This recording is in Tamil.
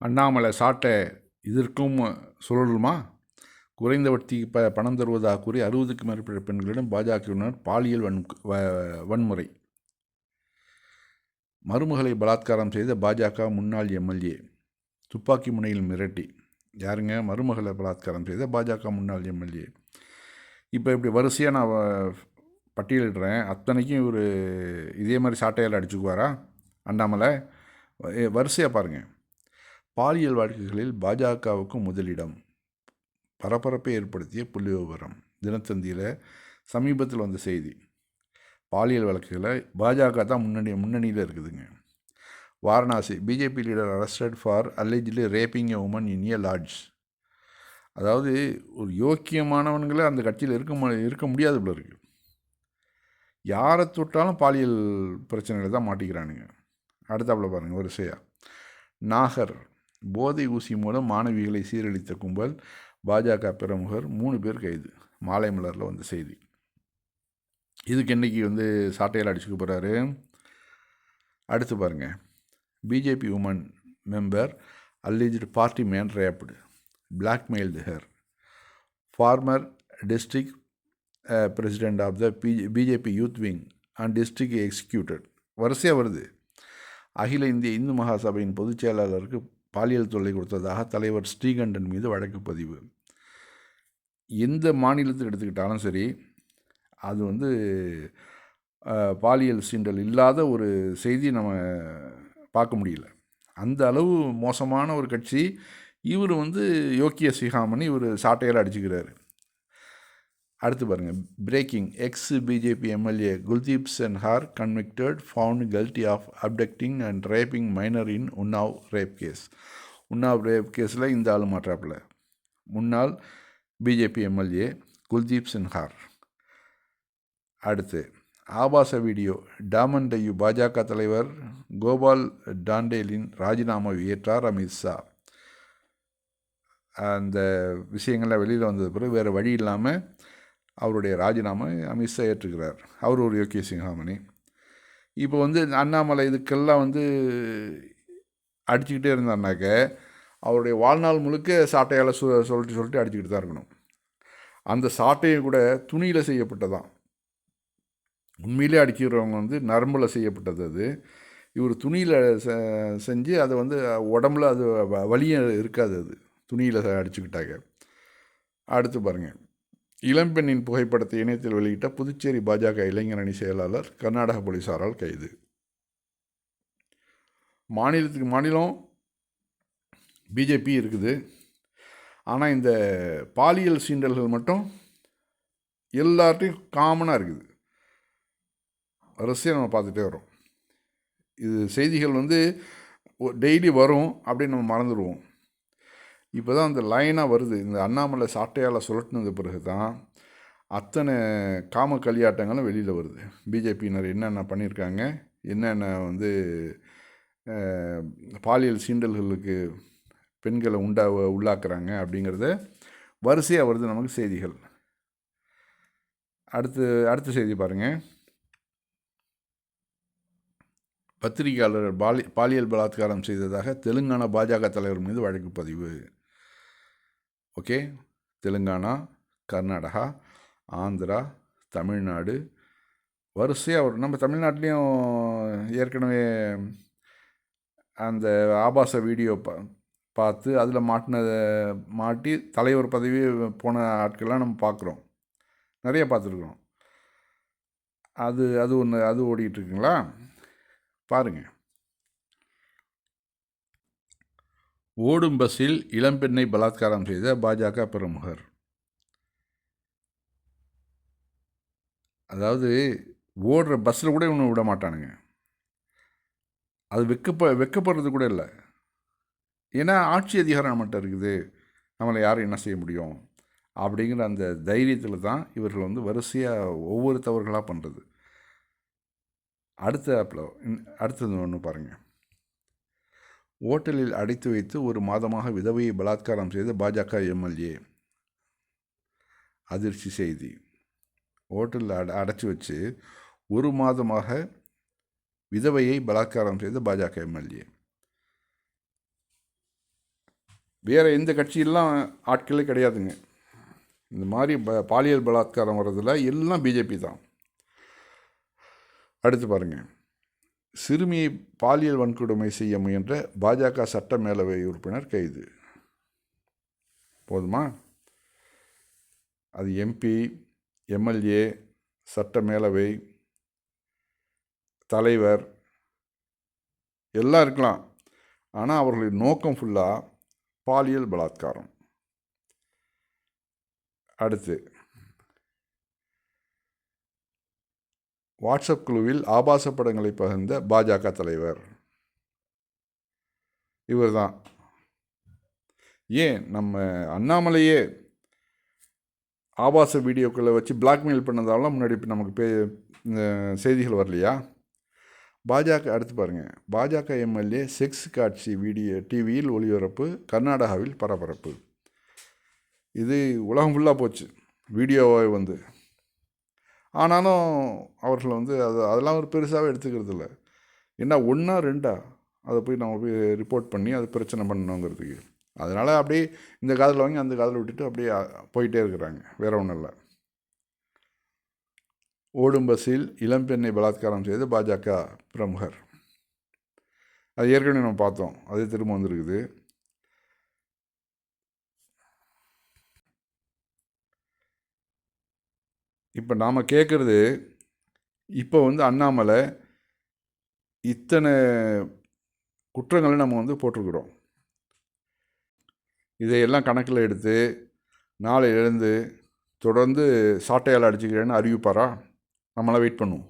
அண்ணாமலை சாட்டை இதற்கும் சுழலுமா? குறைந்த வட்டிக்கு ப பணம் தருவதாக கூறி அறுபதுக்கு மேற்பட்ட பெண்களிடம் பாஜகவினர் பாலியல் வன் வ- வன்முறை. மருமகளை பலாத்காரம் செய்த பாஜக முன்னாள் எம்எல்ஏ. துப்பாக்கி முனையில் மிரட்டி. யாருங்க? மருமகளை பலாத்காரம் செய்த பாஜக முன்னாள் எம்எல்ஏ. இப்போ இப்படி வரிசையாக நான் பட்டியலிடுறேன். அத்தனைக்கும் இவர் இதே மாதிரி சாட்டையால் அடிச்சுக்குவாரா? அண்ணாமலை? வரிசையாக பாருங்கள் பாலியல் வழக்குகளில் பாஜகவுக்கு முதலிடம். பரபரப்பை ஏற்படுத்திய புள்ளி விவரம் தினத்தந்தியில் சமீபத்தில் வந்த செய்தி. பாலியல் வழக்குகளை பாஜக தான் முன்னணி முன்னணியில் இருக்குதுங்க. Varanasi BJP leader arrested for allegedly raping a woman in a lodge அதாவது ஒரு யோக்கியமானவன்களே அந்த கட்சியில் இருக்க இருக்க முடியாது போல இருக்கு. யாரை தொட்டாலும் பாலியல் பிரச்சனைகளை தான் மாட்டிக்கிறானுங்க. அடுத்தாப்புல பாருங்கள் வரிசையாக நாகர் போதை ஊசி மூலம் மாணவிகளை சீரழித்த கும்பல் பாஜக பிரமுகர் மூணு பேர் கைது மாலை மலரில் வந்த செய்தி. இதுக்கு என்னைக்கு வந்து சாட்டையில் அடிச்சுக்க போகிறாரு அடுத்து பாருங்கள் BJP woman member allegedly party man raped blackmail her former district president of the B J BJP youth wing and district executed வரிசையாக வருது. அகில இந்திய இந்து மகாசபையின் பொதுச் செயலாளருக்கு பாலியல் தொல்லை கொடுத்ததாக தலைவர் ஸ்ரீகண்டன் மீது வழக்கு பதிவு. எந்த மாநிலத்தில் எடுத்துக்கிட்டாலும் சரி அது வந்து பாலியல் சீண்டல் இல்லாத ஒரு செய்தி நம்ம பார்க்க முடியல. அந்த அளவு மோசமான ஒரு கட்சி இவர் வந்து யோக்கிய சிகாமணி இவர் சாட்டையால் அடிச்சுக்கிறாரு. அடுத்து பாருங்கள் breaking ex BJP MLA Kuldeep Sengar convicted found guilty of abducting and raping minor in Unnao rape case Unnao rape கேஸில் இந்த ஆள் மாற்றாப்புல. முன்னாள் பிஜேபி எம்எல்ஏ குல்தீப் சின்ஹார் அடுத்து ஆபாச வீடியோ டாமன் டையு பாஜக தலைவர் கோபால் டாண்டேலின் ராஜினாமாவை ஏற்றார் அமித்ஷா அந்த விஷயங்கள்லாம் வெளியில் வந்தது பிறகு வேறு வழி இல்லாமல் அவருடைய ராஜினாமா அமித்ஷா ஏற்றுக்கிறார் அவர் ஒரு யோக்கிய சிங்காமணி. இப்போ வந்து அண்ணாமலை இதுக்கெல்லாம் வந்து அடிச்சுக்கிட்டே இருந்தாருனாக்க அவருடைய வாழ்நாள் முழுக்க சாட்டையால் சொ சொல்லிட்டு சொல்லிட்டு அடிச்சுக்கிட்டு தான் இருக்கணும். அந்த சாட்டையும் கூட துணியில் செய்யப்பட்டதான். உண்மையிலே அடிக்கிறவங்க வந்து நரம்பில் செய்யப்பட்டது அது. இவர் துணியில் செஞ்சு அதை வந்து உடம்புல அது வ- வலியும் இருக்காது அது. துணியில் அடிச்சுக்கிட்டாங்க அடுத்து பாருங்கள் இளம்பெண்ணின் புகைப்படத்தை இணையத்தில் வெளியிட்ட புதுச்சேரி பாஜக இளைஞர் அணி செயலாளர் கர்நாடக போலீசாரால் கைது. மாநிலத்துக்கு மாநிலம் பிஜேபி இருக்குது. ஆனால் இந்த பாலியல் சீண்டல்கள் மட்டும் எல்லார்ட்டையும் காமனாக இருக்குது. வரிசையாக நம்ம பார்த்துட்டே வரோம் இது செய்திகள் வந்து டெய்லி வரும் அப்படின்னு நம்ம மறந்துடுவோம். இப்போ தான் அந்த லைனாக வருது. இந்த அண்ணாமலை சாட்டையால் சுழட்டினது பிறகு தான் அத்தனை காம களியாட்டங்களும் வெளியில் வருது. பிஜேபியினர் என்னென்ன பண்ணியிருக்காங்க? என்னென்ன வந்து பாலியல் சீண்டல்களுக்கு பெண்களை உண்டா உள்ளாக்குறாங்க அப்படிங்கிறத வரிசையாக வருது நமக்கு செய்திகள். அடுத்து அடுத்த செய்தி பாருங்கள் பத்திரிகையாளர் பாலி பாலியல் பலாத்காரம் செய்ததாக தெலுங்கானா பாஜக தலைவர் மீது வழக்கு பதிவு ஓகே? தெலுங்கானா கர்நாடகா ஆந்திரா தமிழ்நாடு. வரிசையாக ஒரு நம்ம தமிழ்நாட்டிலையும் ஏற்கனவே அந்த ஆபாச வீடியோ பா பார்த்து அதில் மாட்டினதை மாட்டி தலைவர் பதவி போன ஆட்கள்லாம் நம்ம பார்க்குறோம். நிறைய பார்த்துருக்குறோம். அது அது ஒன்று அது ஓடிட்டுருக்குங்களா? பாருங்கள் ஓடும் பஸ்ஸில் இளம்பெண்ணை பலாத்காரம் செய்த பாஜக பிரமுகர். அதாவது ஓடுற பஸ்ஸில் கூட இவனை விட மாட்டானுங்க. அது வெக்கப்ப வெக்கப்படுறது கூட இல்லை. ஏன்னா ஆட்சி அதிகாரம் நம்மகிட்ட இருக்குது. நம்மளை யாரும் என்ன செய்ய முடியும்? அப்படிங்கிற அந்த தைரியத்தில் தான் இவர்கள் வந்து வரிசையாக ஒவ்வொரு தவறுகளாக பண்ணுறது அடுத்த ஆப்பில் அடுத்தது ஒன்று பாருங்கள் ஓட்டலில் அடைத்து வைத்து ஒரு மாதமாக விதவையை பலாத்காரம் செய்த பாஜக எம்எல்ஏ. அதிர்ச்சி செய்தி. ஓட்டலில் அட அடைச்சி வச்சு ஒரு மாதமாக விதவையை பலாத்காரம் செய்த பாஜக எம்எல்ஏ. வேறு எந்த கட்சியெல்லாம் ஆட்களே கிடையாதுங்க. இந்த மாதிரி ப பாலியல் பலாத்காரம் வர்றதில் எல்லாம் பிஜேபி தான். அடுத்து பாருங்கள் சிறுமியை பாலியல் வன்கொடுமை செய்ய முயன்ற பாஜக சட்ட மேலவை உறுப்பினர் கைது. போதுமா? அது எம்பி எம்எல்ஏ சட்ட மேலவை தலைவர் எல்லாம் இருக்கலாம். ஆனால் அவர்களுடைய நோக்கம் ஃபுல்லாக பாலியல் பலாத்காரம். அடுத்து வாட்ஸ்அப் குழுவில் ஆபாச படங்களை பகிர்ந்த பாஜக தலைவர். இவர் தான் ஏன் நம்ம அண்ணாமலையே ஆபாச வீடியோக்களை வச்சு பிளாக்மெயில் பண்ணதாலாம் முன்னாடி இப்போ நமக்கு பே இந்த செய்திகள் வரலையா? பாஜக அடுத்து பாருங்கள் பாஜக எம்எல்ஏ செக்ஸ் காட்சி வீடியோ டிவியில் ஒளிபரப்பு கர்நாடகாவில் பரபரப்பு. இது உலகம் ஃபுல்லாக போச்சு. வீடியோவாக வந்து. ஆனாலும் அவர்கள் வந்து அது அதெல்லாம் ஒரு பெருசாகவே எடுத்துக்கிறது இல்லை என்ன ஒன்றா ரெண்டா? அதை போய் நம்ம போய் ரிப்போர்ட் பண்ணி அது பிரச்சனை பண்ணணுங்கிறதுக்கு. அதனால் அப்படியே இந்த காதில் வாங்கி அந்த காதில் விட்டுட்டு அப்படியே போயிட்டே இருக்கிறாங்க. வேற ஒன்றும் இல்லை. ஓடும் பஸ்ஸில் இளம்பெண்ணை பலாத்காரம் செய்த பாஜக பிரமுகர். அது ஏற்கனவே நம்ம பார்த்தோம். அதே திரும்ப வந்திருக்குது. இப்போ நாம் கேட்குறது இப்போ வந்து அண்ணாமலை இத்தனை குற்றங்களை நம்ம வந்து போட்டிருக்கிறோம். இதையெல்லாம் கணக்கில் எடுத்து நாளை எழுந்து தொடர்ந்து சாட்டையால் அடிச்சுக்கிறேன்னு அறிவிப்பாரா? நம்மளாம் வெயிட் பண்ணுவோம்.